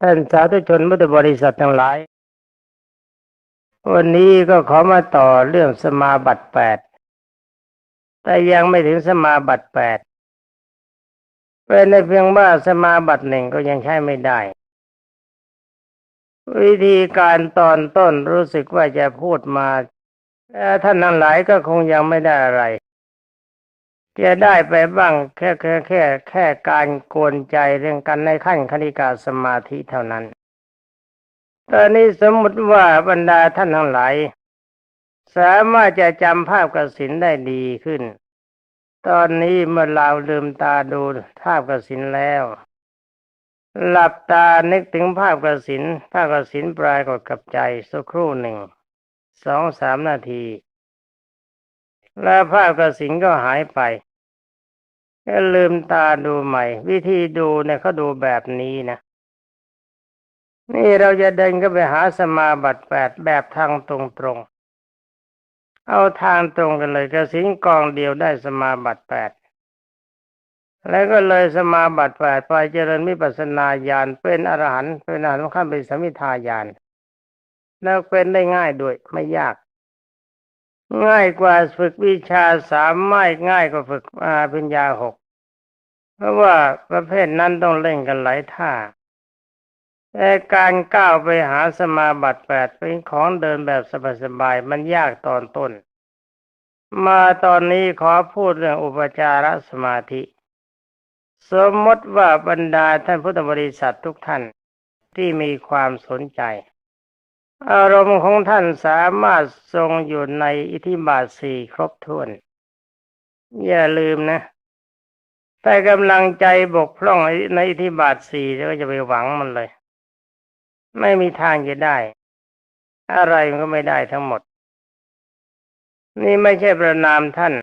ท่านสาธุชนพุทธบริษัททั้งหลาย วันนี้ก็ขอมาต่อเรื่องสมาบัติแปด แต่ยังไม่ถึงสมาบัติแปดเป็นในเพียงว่าสมาบัติหนึ่งก็ยังใช้ไม่ได้ วิธีการตอนต้นรู้สึกว่าจะพูดมาท่านทั้งหลายก็คงยังไม่ได้อะไร จะได้ไปบ้างแค่แค่แค่แค่การกวนใจเรื่องกันในขั้นคณิกาสมาธิเท่านั้น ตอนนี้สมมติว่าบรรดาท่านทั้งหลายสามารถจะจำภาพกสินได้ดีขึ้น ตอนนี้เมื่อเราลืมตาดูภาพกสินแล้ว หลับตานึกถึงภาพกสินภาพกสินปรากฏกับใจสักครู่หนึ่ง สองสามนาที แล้วภาพกสินก็หายไป ก็ลืมตาดูใหม่ วิธีดูเนี่ยเขาดูแบบนี้นะ นี่เราจะเดินก็ไปหาสมาบัติแปดแบบทางตรงๆเอาทางตรงกันเลยกสินกองเดียวได้สมาบัติแปดแล้วก็เลยสมาบัติแปดไปเจริญมิปัสนาญาณเป็นอรหันต์เป็นอรหันต์ขั้นเป็นสมิทาญาณแล้วเป็นได้ง่ายด้วยไม่ยาก ง่ายกว่าฝึกวิชาสามไม่ง่ายกว่าฝึกอาปัญญาหกเพราะว่าประเภทนั้นต้องเล่นกันหลายท่าแต่การก้าวไปหาสมาบัติแปดเป็นของเดินแบบสบายๆมันยากตอนต้น มาตอนนี้ขอพูดเรื่องอุปจารสมาธิ สมมติว่าบรรดาท่านพุทธบริษัททุกท่านที่มีความสนใจ อารมณ์ของท่านสามารถทรงอยู่ในอิทธิบาทสี่ครบถ้วน อย่าลืมนะแต่กำลังใจบกพร่องในอิทธิบาทสี่แล้วก็จะไปหวังมันเลย ไม่มีทางจะได้ อะไรมันก็ไม่ได้ทั้งหมด นี่ไม่ใช่ประนามท่าน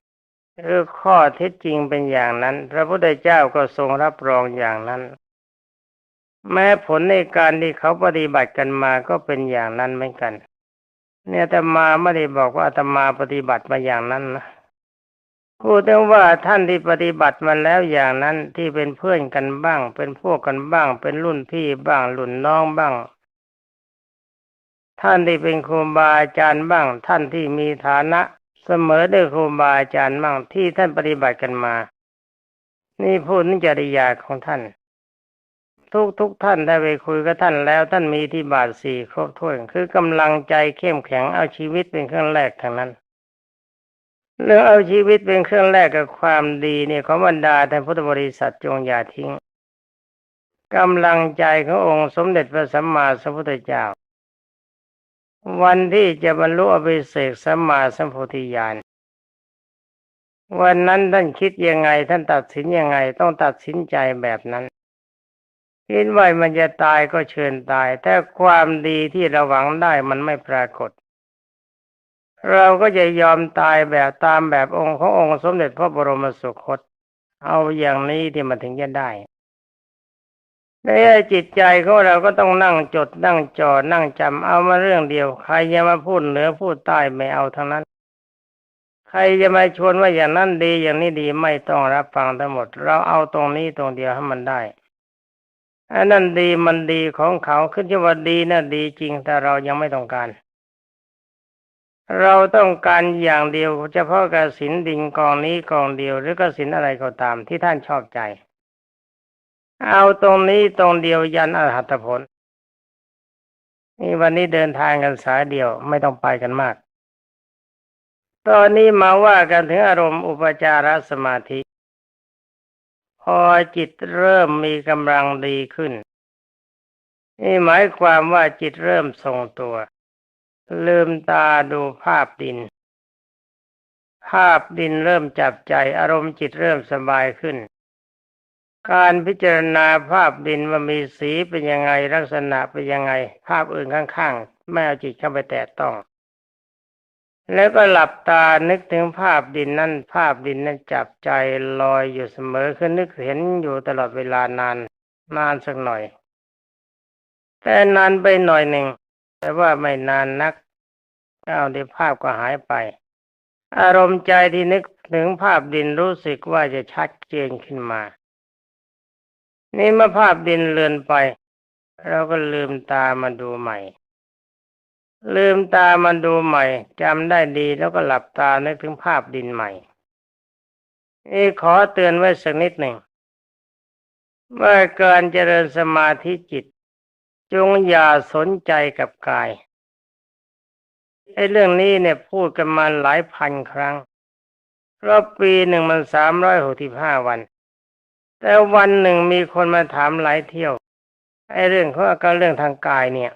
คือข้อเท็จจริงเป็นอย่างนั้น พระพุทธเจ้าก็ทรงรับรองอย่างนั้น แม้ผลในการที่เขาปฏิบัติกันมาก็เป็นอย่างนั้นเหมือนกัน เนี่ยแต่มาไม่ได้บอกว่าอาตมาปฏิบัติมาอย่างนั้นนะพูดถึงว่าท่านที่ปฏิบัติมาแล้วอย่างนั้นที่เป็นเพื่อนกันบ้าง เป็นพวกกันบ้าง เป็นรุ่นพี่บ้างรุ่นน้องบ้าง ท่านที่เป็นครูบาอาจารย์บ้าง ท่านที่มีฐานะเสมอด้วยครูบาอาจารย์บ้างที่ท่านปฏิบัติกันมา นี่พูดนิจริยาของท่าน ทุกทุกท่านได้ไปคุยกับท่านแล้วท่านมีที่บาทสี่ครบถ้วนคือกำลังใจเข้มแข็งเอาชีวิตเป็นเครื่องแรกทางนั้น เรื่องเอาชีวิตเป็นเครื่องแรกกับความดีเนี่ยของบรรดาท่านพุทธบริษัทจงอย่าทิ้งกำลังใจขององค์สมเด็จพระสัมมาสัมพุทธเจ้า วันที่จะบรรลุอภิเศกสัมมาสัมโพธิญาณวันนั้นท่านคิดยังไงท่านตัดสินยังไงต้องตัดสินใจแบบนั้น คิดว่ามันจะตายก็เชิญตาย แต่ความดีที่เราหวังได้มันไม่ปรากฏ เราก็จะยอมตายแบบตามแบบองค์ขององค์สมเด็จพระบรมสุคต เอาอย่างนี้ที่มันถึงจะได้ในจิตใจของเราก็ต้องนั่งจดนั่งจอนั่งจำเอามาเรื่องเดียว ใครจะมาพูดเหนือพูดใต้ไม่เอาทั้งนั้น ใครจะมาชวนว่าอย่างนั้นดีอย่างนี้ดีไม่ต้องรับฟังทั้งหมด เราเอาตรงนี้ตรงเดียวให้มันได้ อันนั้นดีมันดีของเขาขึ้นที่อว่าดีนะ่ะดีจริงแต่เรายังไม่ต้องการ เราต้องการอย่างเดียวเฉพาะกสินดิงกองนี้กองเดียว หรือกสินอะไรก็ตามที่ท่านชอบใจ เอาตรงนี้ตรงเดียวยันอรหัตผล นี่วันนี้เดินทางกันสายเดียวไม่ต้องไปกันมาก ตอนนี้มาว่ากันถึงอารมณ์อุปจารสมาธิ พอจิตเริ่มมีกำลังดีขึ้น นี่หมายความว่าจิตเริ่มทรงตัว ลืมตาดูภาพดิน ภาพดินเริ่มจับใจอารมณ์จิตเริ่มสบายขึ้น การพิจารณาภาพดินว่ามีสีเป็นยังไงลักษณะเป็นยังไง ภาพอื่นข้างๆ ไม่เอาจิตเข้าไปแตะต้อง แล้วก็หลับตานึกถึงภาพดินนั่นภาพดินนั่นจับใจลอยอยู่เสมอคือนึกเห็นอยู่ตลอดเวลานานนานสักหน่อย แต่นานไปหน่อยหนึ่งแต่ว่าไม่นานนักเอาในภาพก็หายไป อารมณ์ใจที่นึกถึงภาพดินรู้สึกว่าจะชัดเจนขึ้นมา นี่เมื่อภาพดินเลือนไป เราก็ลืมตามาดูใหม่ ลืมตามาดูใหม่จำได้ดีแล้วก็หลับตานึกถึงภาพดินใหม่นี่ขอเตือนไว้สักนิดหนึ่งว่าการเจริญสมาธิจิต จงอย่าสนใจกับกายไอ้เรื่องนี้เนี่ยพูดกันมาหลายพันครั้งเพราะปีหนึ่งมันสามร้อยหกสิบห้าวัน แต่วันหนึ่งมีคนมาถามหลายเที่ยวไอ้เรื่องของอาการเรื่องทางกายเนี่ย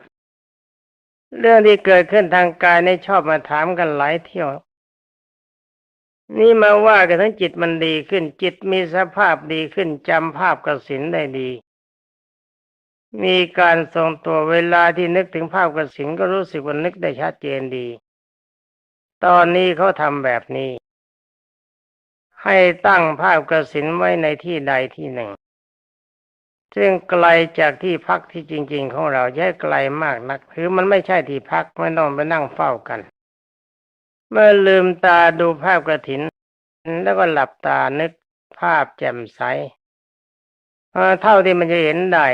เรื่องที่เกิดขึ้นทางกายในชอบมาถามกันหลายเที่ยว นี่มาว่ากันทั้งจิตมันดีขึ้น จิตมีสภาพดีขึ้นจำภาพกสินได้ดี มีการทรงตัวเวลาที่นึกถึงภาพกสินก็รู้สึกว่านึกได้ชัดเจนดี ตอนนี้เขาทำแบบนี้ ให้ตั้งภาพกสินไว้ในที่ใดที่หนึ่ง ซึ่งไกลจากที่พักที่จริง ๆ ของเราแย่ไกลมากนักคือมันไม่ใช่ที่พักไม่ต้องไปนั่งเฝ้ากัน เมื่อลืมตาดูภาพกระถิน แล้วก็หลับตานึกภาพแจ่มใสเท่าที่มันจะเห็นได้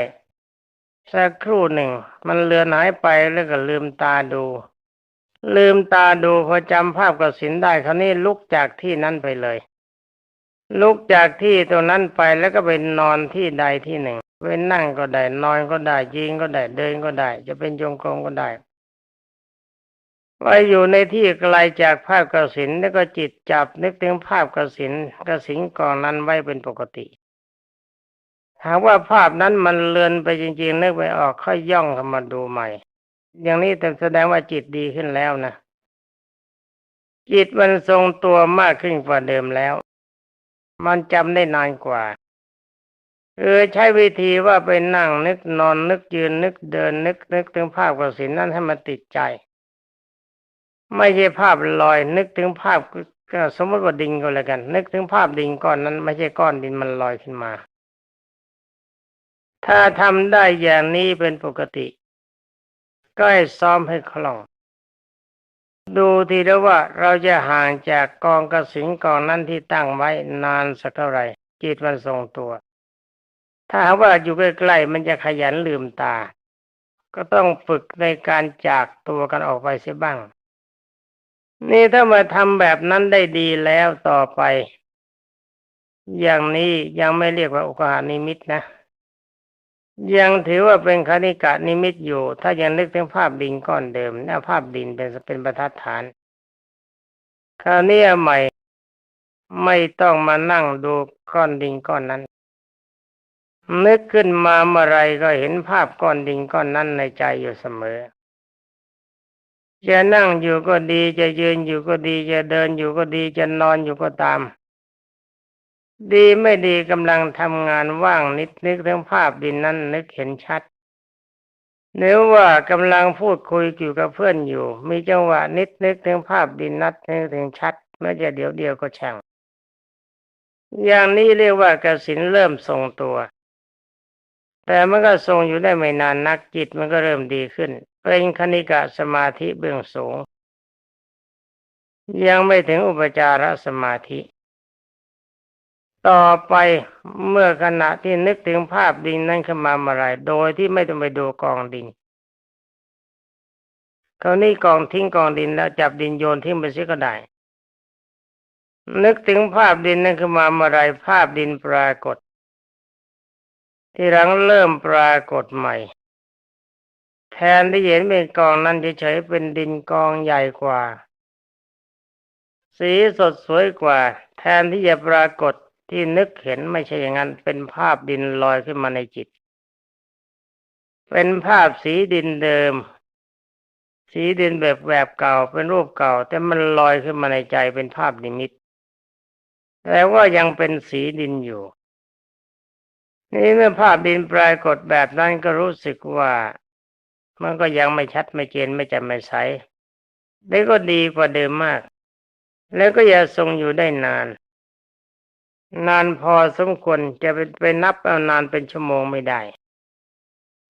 สักครู่หนึ่ง มันเลือนหายไปแล้วก็ลืมตาดู ลืมตาดูพอจำภาพกระสินได้คราวนี้ลุกจากที่นั้นไปเลย ลุกจากที่ตรงนั้นไปแล้วก็ไปนอนที่ใดที่หนึ่ง ไปนั่งก็ได้ นอนก็ได้ยิงก็ได้เดินก็ได้ จะเป็นจงกรมก็ได้ไว้อยู่ในที่ไกลจากภาพกสินแล้วก็จิตจับนึกถึงภาพกสินกสินกองนั้นไว้เป็นปกติหากว่าภาพนั้นมันเลือนไปจริงๆนึกไปออกค่อยย่องเข้ามาดูใหม่ อย่างนี้แต่แสดงว่าจิตดีขึ้นแล้วนะจิตมันทรงตัวมากขึ้นกว่าเดิมแล้ว มันจำได้นานกว่า เออใช้วิธีว่าไปนั่งนึกนอนนึกยืนนึกเดินนึกนึกถึงภาพกสินนั้นให้มันติดใจ ไม่ใช่ภาพลอย นึกถึงภาพก็สมมติว่าดินก็แล้วกัน นึกถึงภาพดินก้อนนั้น ไม่ใช่ก้อนดินมันลอยขึ้นมา ถ้าทำได้อย่างนี้เป็นปกติ ก็ให้ซ้อมให้คล่อง ดูทีแล้วว่าเราจะห่างจากกองกระสินกองนั้นที่ตั้งไว้นานสักเท่าไหร่จิตมันทรงตัว ถ้าหากว่าอยู่ใกล้ๆมันจะขยันลืมตา ก็ต้องฝึกในการจากตัวกันออกไปเสียบ้าง นี่ถ้ามาทำแบบนั้นได้ดีแล้วต่อไป อย่างนี้ยังไม่เรียกว่าอุกหานิมิตนะ ยังถือว่าเป็นคณิกะนิมิตอยู่ ถ้ายังนึกถึงภาพดินก้อนเดิมนะภาพดินเป็นเป็นประทัดฐาน คราวนี้ใหม่ไม่ต้องมานั่งดูก้อนดินก้อนนั้น นึกขึ้นมาเมื่อไรก็เห็นภาพก้อนดินก้อนนั้นในใจอยู่เสมอ จะนั่งอยู่ก็ดี จะยืนอยู่ก็ดี จะเดินอยู่ก็ดี จะนอนอยู่ก็ตาม ดีไม่ดีกำลังทำงานว่างนิดนึกถึงภาพดินนั้นนึกเห็นชัดเนื้อว่ากำลังพูดคุยอยู่กับเพื่อนอยู่ มีจังหวะนิดนึกถึงภาพดินนัดนึกถึงชัดแม้จะเดี๋ยวเดียวก็ช่งอย่างนี้เรียกว่ากสินเริ่มทรงตัว แต่มันก็ทรงอยู่ได้ไม่นานนักจิตมันก็เริ่มดีขึ้น เป็นคณิกะสมาธิเบื้องสูง ยังไม่ถึงอุปจารสมาธิ ต่อไปเมื่อขณะที่นึกถึงภาพดินนั้นขึ้นมาเมื่อไรโดยที่ไม่ต้องไปดูกองดินคราวนี้กองทิ้งกองดินแล้วจับดินโยนทิ้งไปเสียก็ได้นึกถึงภาพดินนั้นขึ้นมาเมื่อไรภาพดินปรากฏ ที่หลังเริ่มปรากฏใหม่ แทนที่เห็นเป็นกองนั้นเฉยๆเป็นดินกองใหญ่กว่า สีสดสวยกว่า แทนที่จะปรากฏที่นึกเห็นไม่ใช่อย่างนั้น เป็นภาพดินลอยขึ้นมาในจิต เป็นภาพสีดินเดิม สีดินแบบแบบเก่าเป็นรูปเก่า แต่มันลอยขึ้นมาในใจเป็นภาพนิมิตแต่ว่ายังเป็นสีดินอยู่ นี่เมื่อภาพดินปรากฏแบบนั้นก็รู้สึกว่ามันก็ยังไม่ชัดไม่เจนไม่แจ่มไม่ใสได้ก็ดีกว่าเดิมมาก แล้วก็อย่าทรงอยู่ได้นาน นานพอสมควรจะไปไปนับเอานานเป็นชั่วโมงไม่ได้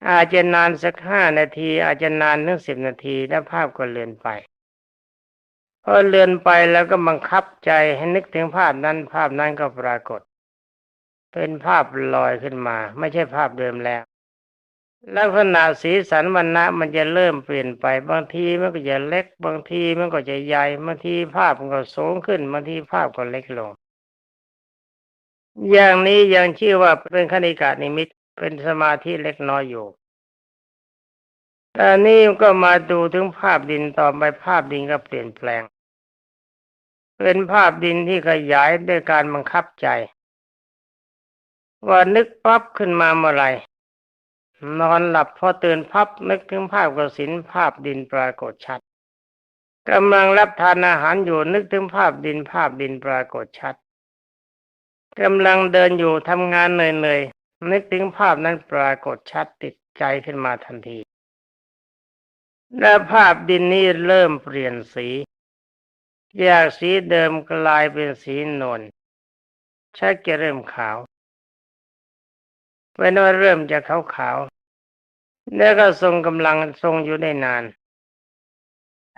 อาจจะนานสักห้านาที อาจจะนานถึงสิบนาทีแล้วภาพก็เลือนไปพอเลือนไปแล้วก็บังคับใจให้นึกถึงภาพนั้นภาพนั้นก็ปรากฏ เป็นภาพลอยขึ้นมา ไม่ใช่ภาพเดิมแล้ว ลักษณะสีสันวันนะมันจะเริ่มเปลี่ยนไปบางทีมันก็จะเล็ก บางทีมันก็จะใหญ่บางทีภาพมันก็สูงขึ้นบางทีภาพก็เล็กลง อย่างนี้ยังชื่อว่าเป็นคณิกานิมิตเป็นสมาธิเล็กน้อยอยู่แต่นี่ก็มาดูถึงภาพดินต่อไปภาพดินก็เปลี่ยนแปลง เป็นภาพดินที่ขยายด้วยการบังคับใจ ว่านึกปั๊บขึ้นมาเมื่อไหร่ นอนหลับพอตื่นพับนึกถึงภาพกสินภาพดินปรากฏชัดกำลังรับทานอาหารอยู่นึกถึงภาพดินภาพดินปรากฏชัดกำลังเดินอยู่ทำงานเหนื่อยๆนึกถึงภาพนั้นปรากฏชัดติดใจขึ้นมาทันที และภาพดินนี้เริ่มเปลี่ยนสีจากสีเดิมกลายเป็นสีนวลชักจะเริ่มขาว เป็นว่าเริ่มจะขาวขาวๆแล้วก็ทรงกำลังทรงอยู่ได้นาน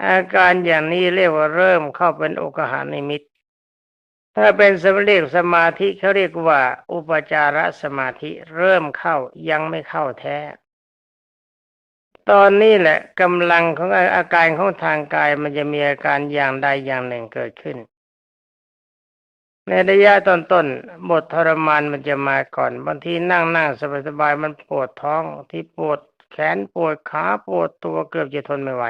อาการอย่างนี้เรียกว่าเริ่มเข้าเป็นโอกหานิมิต ถ้าเป็นสมเรียกสมาธิเขาเรียกว่า อุปจารสมาธิเริ่มเข้ายังไม่เข้าแท้ ตอนนี้แหละกำลังของอาการของทางกายมันจะมีอาการอย่างใดอย่างหนึ่งเกิดขึ้น ในระยะต้นบททรมานมันจะมาก่อน บางทีนั่งนั่งสบายๆมันปวดท้องที่ปวดแขนปวดขาปวดตัวเกือบจะทนไม่ไหว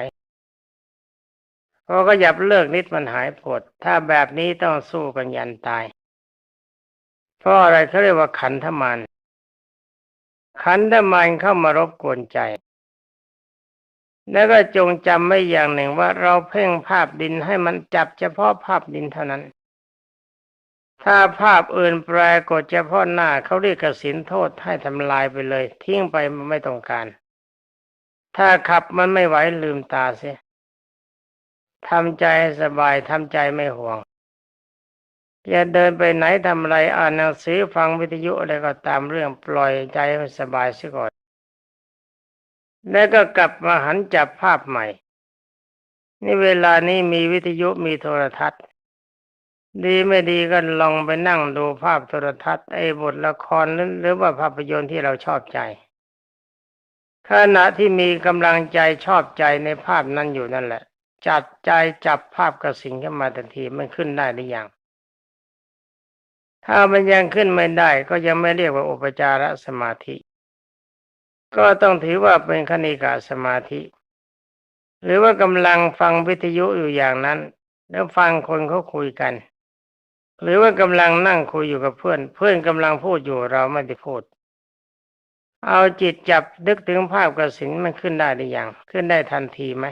พอก็หยับเลิกนิดมันหายปวด ถ้าแบบนี้ต้องสู้กันยันตาย เพราะอะไรเขาเรียกว่าขันธมานขันธมานเข้ามารบกวนใจ แล้วก็จงจำไว้อย่างหนึ่งว่าเราเพ่งภาพดินให้มันจับเฉพาะภาพดินเท่านั้น ถ้าภาพอื่นปรากฏเฉพาะหน้าเขาเรียกกสินโทษให้ทำลายไปเลย ทิ้งไปมันไม่ต้องการ ถ้าขับมันไม่ไหวลืมตาเสียทำใจสบายทำใจไม่ห่วงอย่าเดินไปไหนทำอะไรอ่านหนังสือฟังวิทยุอะไรก็ตามเรื่องปล่อยใจให้สบายเสียก่อน แล้วก็กลับมาหันจับภาพใหม่ นี่เวลานี้มีวิทยุมีโทรทัศน์ ดีไม่ดีก็ลองไปนั่งดูภาพโทรทัศน์ไอ้บทละครหรือว่าภาพยนตร์ที่เราชอบใจ ขณะที่มีกำลังใจชอบใจในภาพนั้นอยู่นั่นแหละ จัดใจจับภาพกระสินขึ้นมาทันทีมันขึ้นได้หรือยัง ถ้ามันยังขึ้นไม่ได้ก็ยังไม่เรียกว่าอุปจารสมาธิ ก็ต้องถือว่าเป็นคณิกาสมาธิ หรือว่ากำลังฟังวิทยุอยู่อย่างนั้น แล้วฟังคนเขาคุยกัน หรือว่ากำลังนั่งคุยอยู่กับเพื่อน เพื่อนกำลังพูดอยู่เราไม่ได้พูด เอาจิตจับนึกถึงภาพกระสินมันขึ้นได้หรือยังขึ้นได้ทันทีไหม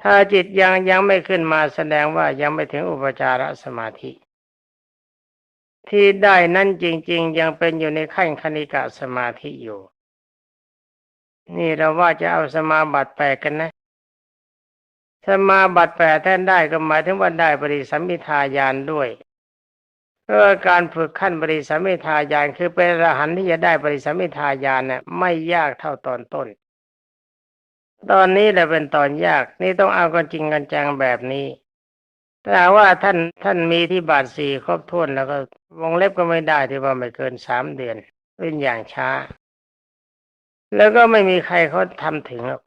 ถ้าจิตยังยังไม่ขึ้นมาแสดงว่ายังไม่ถึงอุปจารสมาธิ ที่ได้นั่นจริง ๆ ยังเป็นอยู่ในขั้นคณิกะสมาธิอยู่ นี่เราว่าจะเอาสมาบัติแปกันนะ สมาบัติแปดท่นได้ก็หมายถึงว่าได้ปริสัมมิทายานด้วยเพื่อการฝึกขั้นปริสัมมิทายานคือเป็นรหันที่จะได้ปริสัมมิทายานเนี่ยไม่ยากเท่าตอนต้น ตอนนี้แหละเป็นตอนยากนี่ต้องเอากันจริงกันจังแบบนี้แต่ว่าท่านท่านมีที่บาทสี่ครบถ้วนแล้วก็วงเล็บก็ไม่ได้ที่ว่าไม่เกินสามเดือนเป็นอย่างช้า แล้วก็ไม่มีใครเขาทำถึงหรอก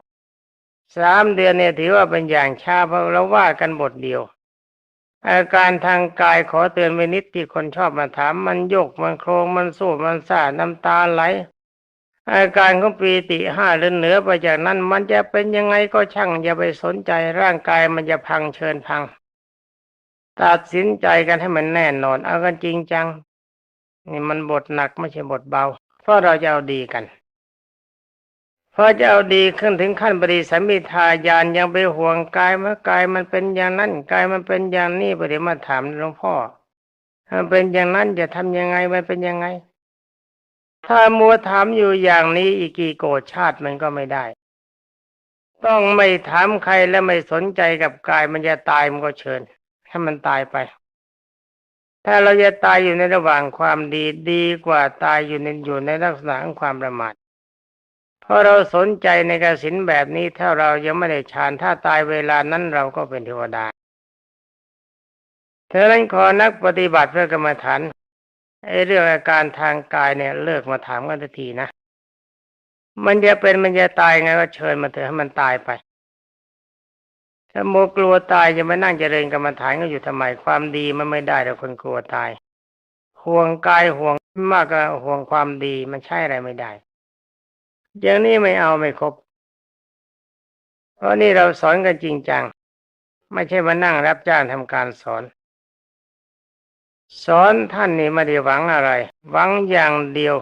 สามเดือนเนี่ยถือว่าเป็นอย่างช้าเพราะเราว่ากันบทเดียว อาการทางกายขอเตือนไว้นิดที่คนชอบมาถามมันโยกมันโครงมันสู้มันซ่าน้ำตาไหล อาการของปีติห้าหรือเหนือไปจากนั้น มันจะเป็นยังไงก็ช่างอย่าไปสนใจร่างกายมันจะพังเชิญพัง ตัดสินใจกันให้มันแน่นอน เอากันจริงจัง นี่มันบทหนักไม่ใช่บทเบา เพราะเราจะเอาดีกัน พอจะเอาดีขึ้นถึงขั้นบริสัมมิทายานยังไปห่วงกายเมื่อกายมันเป็นอย่างนั้นกายมันเป็นอย่างนี้ไปเดี๋ยวมาถามหลวงพ่อมันเป็นอย่างนั้นจะทำยังไงมันเป็นยังไง ถ้ามัวถามอยู่อย่างนี้อีกกี่โกรธชาติมันก็ไม่ได้ ต้องไม่ถามใครและไม่สนใจกับกายมันจะตายมันก็เชิญให้มันตายไป ถ้าเราจะตายอยู่ในระหว่างความดีดีกว่าตายอยู่ในอยู่ในลักษณะของความประมาท เพราะเราสนใจในกสินแบบนี้ถ้าเรายังไม่ได้ฌานถ้าตายเวลานั้นเราก็เป็นเทวดาเธอนั้นขอนักปฏิบัติเพื่อกรรมฐานไอ้เรื่องอาการทางกายเนี่ยเลิกมาถามกันทีนะ มันจะเป็นมันจะตายไงก็เชิญมาเถอะให้มันตายไป ถ้าโมกลัวตายจะมานั่งเจริญกรรมฐานก็อยู่ทำไมความดีมันไม่ได้แต่คนกลัวตาย ห่วงกายห่วงมากก็ห่วงความดีมันใช่อะไรไม่ได้ อย่างนี้ไม่เอาไม่ครบ เพราะนี่เราสอนกันจริงจัง ไม่ใช่มานั่งรับจ้างทำการสอน สอนท่านนี่ไม่ได้หวังอะไร หวังอย่างเดียว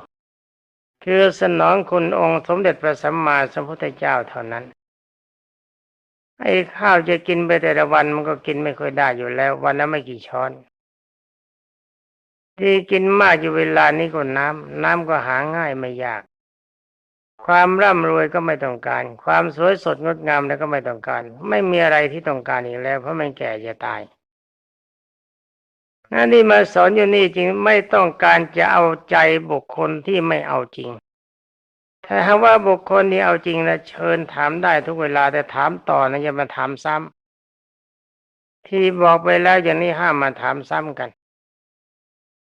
คือสนองคุณองค์สมเด็จพระสัมมาสัมพุทธเจ้าเท่านั้นไอ้ข้าวจะกินไปแต่ละวันมันก็กินไม่ค่อยได้อยู่แล้ว วันละไม่กี่ช้อน ที่กินมากอยู่เวลานี้ก็น้ำน้ำก็หาง่ายไม่ยาก ความร่ำรวยก็ไม่ต้องการ ความสวยสดงดงามแล้วก็ไม่ต้องการ ไม่มีอะไรที่ต้องการอีกแล้ว เพราะมันแก่จะตายนั่นที่มาสอนอยู่นี่จริงไม่ต้องการจะเอาใจบุคคลที่ไม่เอาจริง ถ้าหากว่าบุคคลนี้เอาจริงนะเชิญถามได้ทุกเวลาแต่ถามต่อนะอย่ามาถามซ้ำที่บอกไปแล้วอย่างนี้ห้ามมาถามซ้ำกัน